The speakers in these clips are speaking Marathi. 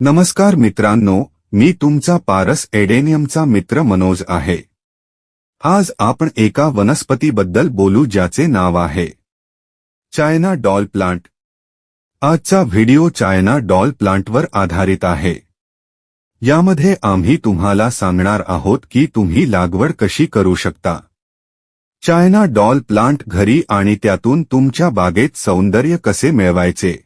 नमस्कार मित्रांनो मी तुमचा पारस एडेनियमचा मित्र मनोज आहे. आज आपण एका वनस्पतीबद्दल बोलू ज्याचे नाव आहे. China doll plant. आजचा व्हिडिओ चायना डॉल प्लांटवर आधारित आहे. यामध्ये आम्ही तुम्हाला सांगणार आहोत की तुम्ही लागवड कशी करू शकता. चायना डॉल प्लांट घरी आणि त्यातून तुमच्या बागेत सौंदर्य कसे मिळवायचे?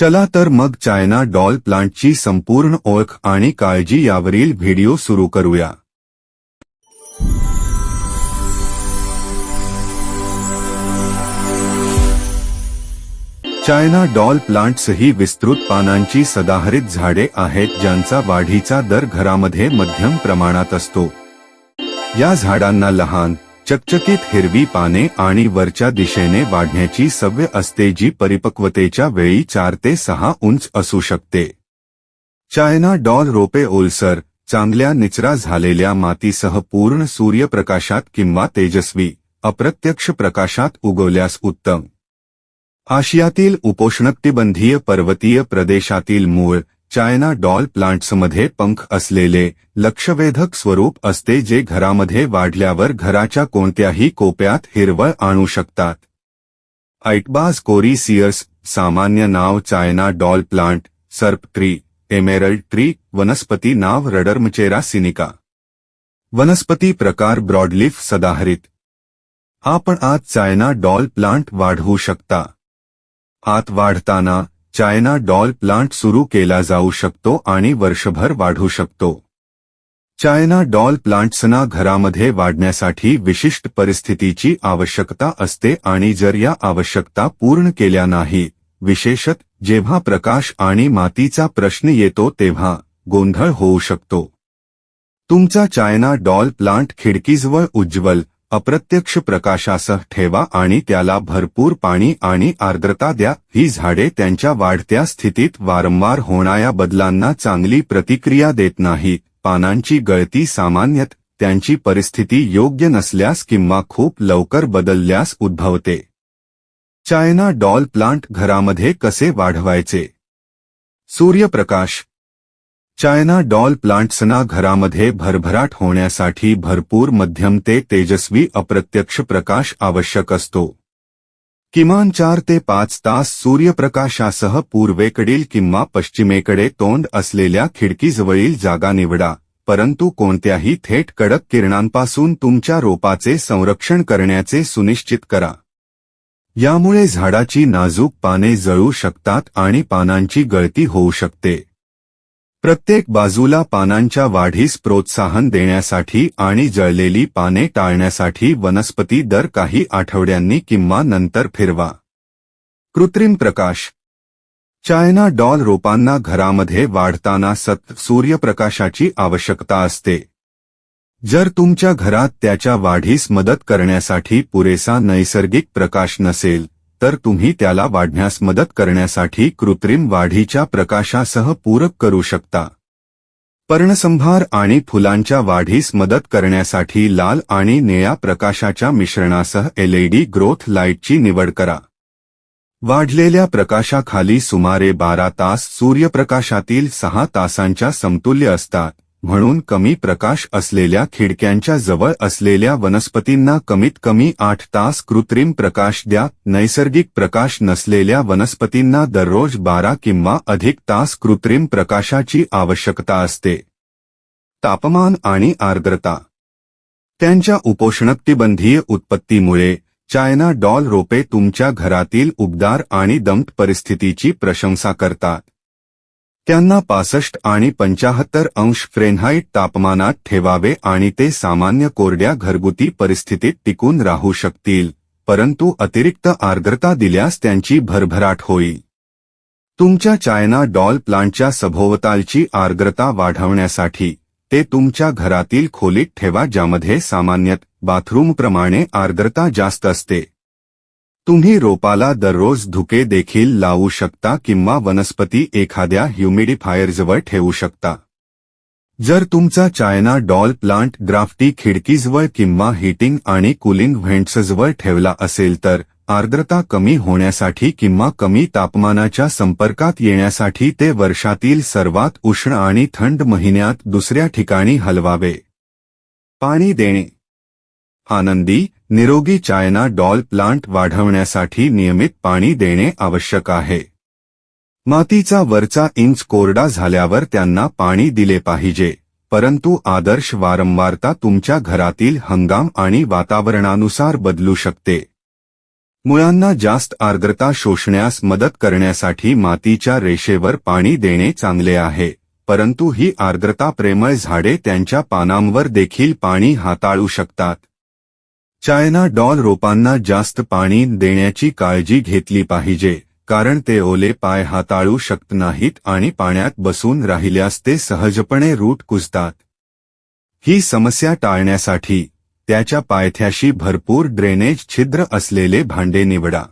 चला तर मग चायना डॉल प्लांटची संपूर्ण ओळख आणि काळजी यावरील व्हिडिओ सुरू करूया. चायना डॉल प्लांट्स ही विस्तृत पानांची सदाहरित झाडे आहेत ज्यांचा वाढीचा दर घरामध्ये मध्यम प्रमाणात असतो. या झाडांना लहान चकचकीत हिरवी पाने आणि वरच्या दिशेने वाढण्याची सवय असते जी परिपक्वतेच्या वेळी चार ते सहा उंच असू शकते. चायना डॉल रोपे ओलसर चांगल्या निचरा झालेल्या मातीसह पूर्ण सूर्यप्रकाशात किंवा तेजस्वी अप्रत्यक्ष प्रकाशात उगवल्यास उत्तम. आशियातील उपोष्णकटिबंधीय पर्वतीय प्रदेशातील मूळ चायना डॉल प्लांट्समध्ये पंख असलेले लक्षवेधक स्वरूप असते जे घरामध्ये वाढल्यावर घराच्या कोणत्याही कोप्यात हिरवळ आणू शकतात. आइटबाज कोरिसियस सामान्य नाव चायना डॉल प्लांट सर्प ट्री एमेरल्ड ट्री वनस्पती नाव रडर्मचेरा सिनिका. वनस्पती प्रकार ब्रॉडलीफ सदाहरित. आपण आत चायना डॉल प्लांट वाढवू शकता. आत वाढताना चायना डॉल प्लांट सुरू केला जाऊ शकतो आणि वर्षभर वाढू शकतो. चायना डॉल प्लांट्सना घरामध्ये वाढण्यासाठी विशिष्ट परिस्थितीची आवश्यकता असते आणि जर या आवश्यकता पूर्ण केल्या नाही विशेषत जेव्हा प्रकाश आणि मातीचा प्रश्न येतो तेव्हा गोंधळ होऊ शकतो. तुमचा चायना डॉल प्लांट खिडकीजवळ उज्ज्वल अप्रत्यक्ष प्रकाशासह ठेवा आणि त्याला भरपूर पाणी आणि आर्द्रता द्या. ही झाडे त्यांच्या वाढत्या स्थितीत वारंवार होणाऱ्या बदलांना चांगली प्रतिक्रिया देत नाही. पानांची गळती सामान्यतः त्यांची परिस्थिती योग्य नसल्यास किंवा खूप लवकर बदलल्यास उद्भवते. चायना डॉल प्लांट घरामध्ये कसे वाढवायचे? सूर्यप्रकाश चायना डॉल प्लांट्सना घरामध्ये भरभराट होण्यासाठी भरपूर मध्यम ते तेजस्वी अप्रत्यक्ष प्रकाश आवश्यक असतो. किमान चार ते पाच तास सूर्यप्रकाशासह पूर्वेकडील किंवा पश्चिमेकडे तोंड असलेल्या खिडकीजवळील जागा निवडा परंतु कोणत्याही थेट कडक किरणांपासून तुमच्या रोपाचे संरक्षण करण्याचे सुनिश्चित करा. यामुळे झाडाची नाजूक पाने जळू शकतात आणि पानांची गळती होऊ शकते. प्रत्येक बाजूला पानांच्या वाढीस प्रोत्साहन देण्यासाठी आणि जळलेली पाने टाळण्यासाठी वनस्पती दर काही आठवड्यांनी किंवा नंतर फिरवा. कृत्रिम प्रकाश. चायना डॉल रोपांना घरामध्ये वाढताना सत सूर्यप्रकाशाची आवश्यकता असते. जर तुमच्या घरात त्याच्या वाढीस मदत करण्यासाठी पुरेसा नैसर्गिक प्रकाश नसेल तर तुम्ही त्याला वाढण्यास मदत करण्यासाठी कृत्रिम वाढीच्या प्रकाशासह पूरक करू शकता. पर्णसंभार आणि फुलांच्या वाढीस मदत करण्यासाठी लाल आणि निळ्या प्रकाशाच्या मिश्रणासह एलईडी ग्रोथ लाईटची निवड करा. वाढलेल्या प्रकाशाखाली सुमारे बारा तास सूर्यप्रकाशातील सहा तासांच्या समतुल्य असतात. म्हणून कमी प्रकाश असलेल्या खिडक्यांच्या जवळ असलेल्या वनस्पतींना कमीत कमी आठ तास कृत्रिम प्रकाश द्या. नैसर्गिक प्रकाश नसलेल्या वनस्पतींना दररोज बारा किंवा अधिक तास कृत्रिम प्रकाशाची आवश्यकता असते. तापमान आणि आर्द्रता. त्यांच्या उपोष्णकटिबंधीय उत्पत्तीमुळे चायना डॉल रोपे तुमच्या घरातील उबदार आणि दमट परिस्थितीची प्रशंसा करतात. त्यांना पासष्ट आणि पंचाहत्तर अंश फ्रेनहाईट तापमानात ठेवावे आणि ते सामान्य कोरड्या घरगुती परिस्थितीत टिकून राहू शकतील परंतु अतिरिक्त आर्द्रता दिल्यास त्यांची भरभराट होईल. तुमच्या चायना डॉल प्लांटच्या सभोवतालची आर्द्रता वाढवण्यासाठी ते तुमच्या घरातील खोलीत ठेवा ज्यामध्ये सामान्यतः बाथरूमप्रमाणे आर्द्रता जास्त असते. तुम्ही रोपाला दररोज धुके देखील लावू शकता किंवा वनस्पती एखाद्या ह्युमिडिफायरजवळ ठेवू शकता. जर तुमचा चायना डॉल प्लांट ग्राफ्टी खिडकीजवळ किंवा हीटिंग आणि कुलिंग व्हेंट्सजवळ ठेवला असेल तर आर्द्रता कमी होण्यासाठी किंवा कमी तापमानाच्या संपर्कात येण्यासाठी ते वर्षातील सर्वात उष्ण आणि थंड महिन्यात दुसऱ्या ठिकाणी हलवावे. पाणी देणे. आनंदी निरोगी चायना डॉल प्लांट वाढवण्यासाठी नियमित पाणी देणे आवश्यक आहे. मातीचा वरचा इंच कोरडा झाल्यावर त्यांना पाणी दिले पाहिजे परंतु आदर्श वारंवारता तुमच्या घरातील हंगाम आणि वातावरणानुसार बदलू शकते. मुळांना जास्त आर्द्रता शोषण्यास मदत करण्यासाठी मातीच्या रेषेवर पाणी देणे चांगले आहे परंतु ही आर्द्रता प्रेमळ झाडे त्यांच्या पानांवर देखील पाणी हाताळू शकतात. चायना डॉल रोपांना जास्त पाणी देण्याची काळजी घेतली पाहिजे कारण ते ओले पाय हाताळू शकत नाहीत आणि पाण्यात बसून राहिल्यास ते सहजपणे रूट कुजतात. ही समस्या टाळण्यासाठी त्याच्या पायथ्याशी भरपूर ड्रेनेज छिद्र असलेले भांडे निवडा.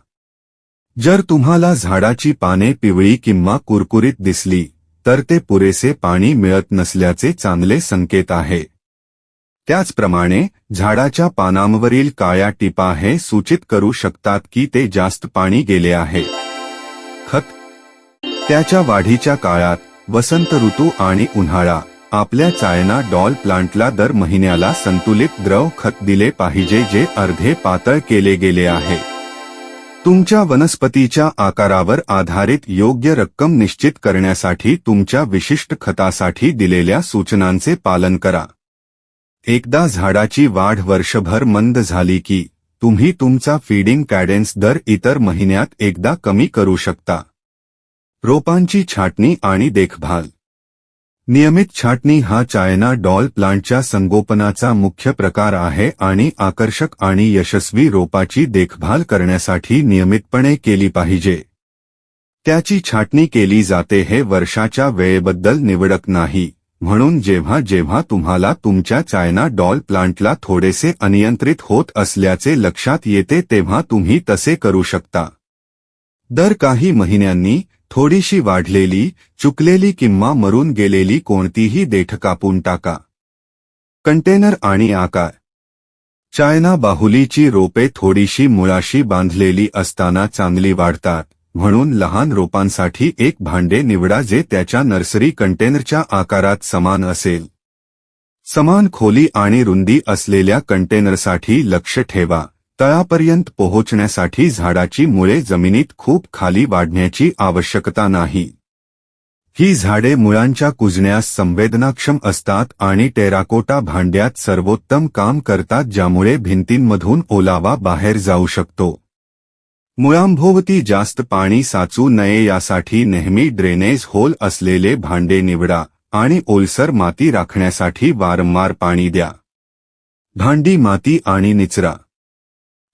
जर तुम्हाला झाडाची पाने पिवळी किंवा कुरकुरीत दिसली तर ते पुरेसे पाणी मिळत नसल्याचे चांगले संकेत आहे. त्याचप्रमाणे झाडाच्या पानांवरील काळ्या टिपा हे सूचित करू शकतात की ते जास्त पाणी गेले आहे. खत. त्याच्या वाढीच्या काळात वसंत ऋतू आणि उन्हाळा आपल्या चायना डॉल प्लांटला दर महिन्याला संतुलित द्रव खत दिले पाहिजे जे अर्धे पातळ केले गेले आहे. तुमच्या वनस्पतीच्या आकारावर आधारित योग्य रक्कम निश्चित करण्यासाठी तुमच्या विशिष्ट खतासाठी दिलेल्या सूचनांचे पालन करा. एकदा झाडाची वाढ वर्षभर मंद झाली की तुम्ही तुमचा फीडिंग कॅडेन्स दर इतर महिन्यात एकदा कमी करू शकता. रोपांची छाटणी आणि देखभाल. नियमित छाटणी हा चायना डॉल प्लांटच्या संगोपनाचा मुख्य प्रकार आहे आणि आकर्षक आणि यशस्वी रोपाची देखभाल करण्यासाठी नियमितपणे केली पाहिजे. त्याची छाटणी केली जाते हे वर्षाच्या वेळेबद्दल निवडक नाही. म्हणून जेव्हा जेव्हा तुम्हाला तुमच्या चायना डॉल प्लांटला थोडेसे अनियंत्रित होत असल्याचे लक्षात येते तेव्हा तुम्ही तसे करू शकता. दर काही महिन्यांनी थोडीशी वाढलेली चुकलेली किंवा मरून गेलेली कोणतीही देठ कापून टाका. कंटेनर आणि आकार. चायना बाहुलीची रोपे थोडीशी मुळाशी बांधलेली असताना चांगली वाढतात. म्हणून लहान रोपांसाठी एक भांडे निवडा जे त्याच्या नर्सरी कंटेनरच्या आकारात समान असेल. समान खोली आणि रुंदी असलेल्या कंटेनरसाठी लक्ष ठेवा. तळापर्यंत पोहोचण्यासाठी झाडाची मुळे जमिनीत खूप खाली वाढण्याची आवश्यकता नाही. ही झाडे मुळांच्या कुजण्यास संवेदनाक्षम असतात आणि टेराकोटा भांड्यात सर्वोत्तम काम करतात ज्यामुळे भिंतींमधून ओलावा बाहेर जाऊ शकतो. मुळांभोवती जास्त पाणी साचू नये यासाठी नेहमी ड्रेनेज होल असलेले भांडे निवडा आणि ओलसर माती राखण्यासाठी वारंवार पाणी द्या. भांडी माती आणि निचरा.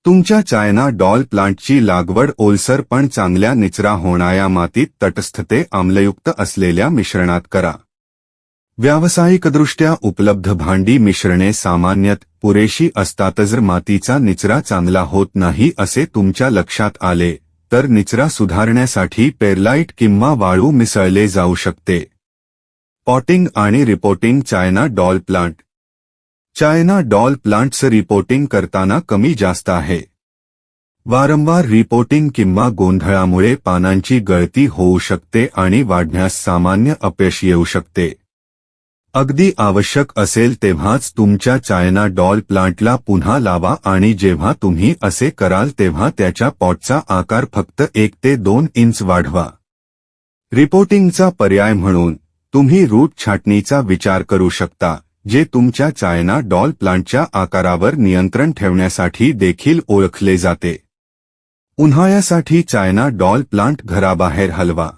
तुमच्या चायना डॉल प्लांटची लागवड ओलसर पण चांगल्या निचरा होणाऱ्या मातीत तटस्थते आम्लयुक्त असलेल्या मिश्रणात करा. व्यावसायिकदृष्ट्या उपलब्ध भांडी मिश्रणे सामान्यतः पुरेशी असतात जर मातीचा निचरा चांगला होत नाही असे तुमच्या लक्षात आले तर निचरा सुधारण्यासाठी पेरलाईट किंवा वाळू मिसळले जाऊ शकते. पॉटिंग आणि reporting China doll plant. China doll plants reporting करताना कमी जास्त आहे. वारंवार रिपोर्टिंग किंवा गोंधळामुळे पानांची गळती होऊ शकते आणि वाढण्यास सामान्य अपयश येऊ शकते. अगदी आवश्यक असेल तेव्हाच तुमच्या चायना डॉल प्लांटला पुन्हा लावा आणि जेव्हा तुम्ही असे कराल तेव्हा त्याच्या पॉटचा आकार फक्त एक ते दोन इंच वाढवा. रिपोर्टिंगचा पर्याय म्हणून तुम्ही रूट छाटणीचा विचार करू शकता जे तुमच्या चायना डॉल प्लांटच्या आकारावर नियंत्रण ठेवण्यासाठी देखील ओळखले जाते. उन्हाळ्यासाठी चायना डॉल प्लांट घराबाहेर हलवा.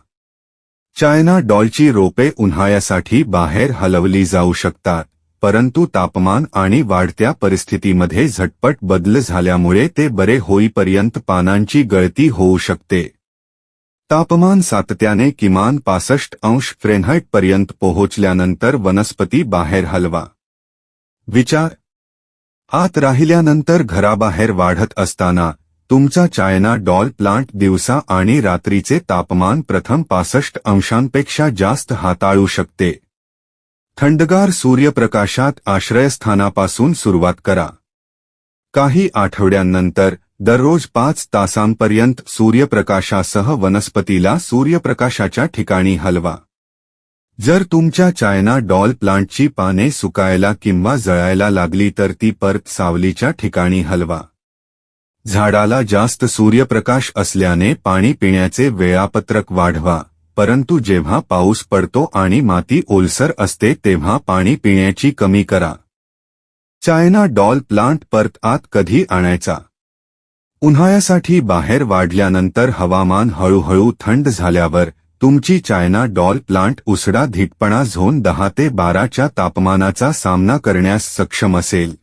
चायना डॉलची रोपे उन्हाळ्यासाठी बाहेर हलवली जाऊ शकतात, परंतु तापमान आणि वाढत्या परिस्थितीमध्ये झटपट बदल झाल्यामुळे ते बरे होईपर्यंत पानांची गळती होऊ शकते. तापमान सातत्याने किमान पासष्ट अंश फ्रेनहाईट पर्यंत पोहोचल्यानंतर वनस्पती बाहेर हलवा. विचार. आत राहिल्यानंतर घराबाहेर वाढत असताना तुमचा चायना डॉल प्लांट दिवसा आणि रात्रीचे तापमान प्रथम पासष्ट अंशांपेक्षा जास्त हाताळू शकते. थंडगार सूर्यप्रकाशात आश्रयस्थानापासून सुरुवात करा. काही आठवड्यांनंतर दररोज पाच तासांपर्यंत सूर्यप्रकाशासह वनस्पतीला सूर्यप्रकाशाच्या ठिकाणी हलवा. जर तुमच्या चायना डॉल प्लांटची पाने सुकायला किंवा जळायला लागली तर ती परत सावलीच्या ठिकाणी हलवा. झाडाला जास्त सूर्यप्रकाश असल्याने पाणी पिण्याचे वेळापत्रक वाढवा परंतु जेव्हा पाऊस पडतो आणि माती ओलसर असते तेव्हा पाणी पिण्याची कमी करा. चायना डॉल प्लांट परत आत कधी आणायचा? उन्हाळ्यासाठी बाहेर वाढल्यानंतर हवामान हळूहळू थंड झाल्यावर तुमची चायना डॉल प्लांट उसडा धीटपणा झोन दहा ते बाराच्या तापमानाचा सामना करण्यास सक्षम असेल.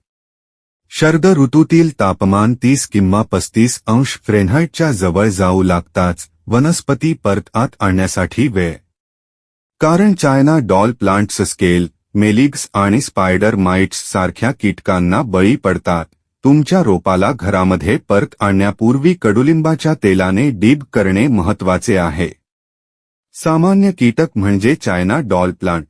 शरद ऋतूतील तापमान तीस किंवा पस्तीस अंश फ्रेनहाईटच्या जवळ जाऊ लागताच वनस्पती परत आत आणण्यासाठी वेळ. कारण चायना डॉल प्लांट्स स्केल मेलिग्स आणि स्पायडर माइट्स सारख्या कीटकांना बळी पडतात तुमच्या रोपाला घरामध्ये परत आणण्यापूर्वी कडुलिंबाच्या तेलाने डीब करणे महत्त्वाचे आहे. सामान्य कीटक म्हणजे China doll plant.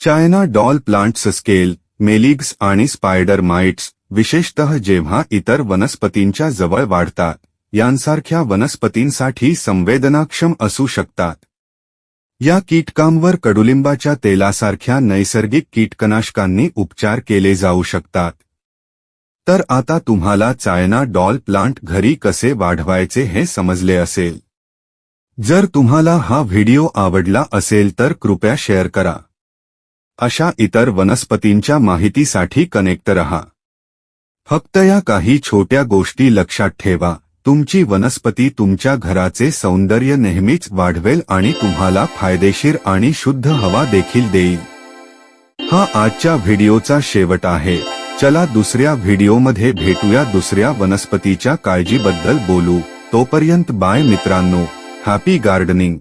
China doll plants scale मेलिग्स आणि स्पायडर माइट्स विशेषतः जेव्हा इतर वनस्पतींच्या जवळ वाढतात यांसारख्या वनस्पतींसाठी संवेदनाक्षम असू शकतात. या कीटकांवर कडुलिंबाच्या तेलासारख्या नैसर्गिक कीटकनाशकांनी उपचार केले जाऊ शकतात. तर आता तुम्हाला चायना डॉल प्लांट घरी कसे वाढवायचे हे समजले असेल. जर तुम्हाला हा व्हिडिओ आवडला असेल तर कृपया शेअर करा. अशा इतर वनस्पतींच्या माहितीसाठी कनेक्ट रहा. फक्त या काही छोट्या गोष्टी लक्षात ठेवा. तुमची वनस्पती तुमच्या घराचे सौंदर्य नेहमीच वाढवेल आणि तुम्हाला फायदेशीर आणि शुद्ध हवा देखील देईल. हा आजच्या व्हिडिओचा शेवट आहे. चला दुसऱ्या व्हिडिओमध्ये भेटूया दुसऱ्या वनस्पतीच्या काळजीबद्दल बोलू. तोपर्यंत बाय मित्रांनो. Happy gardening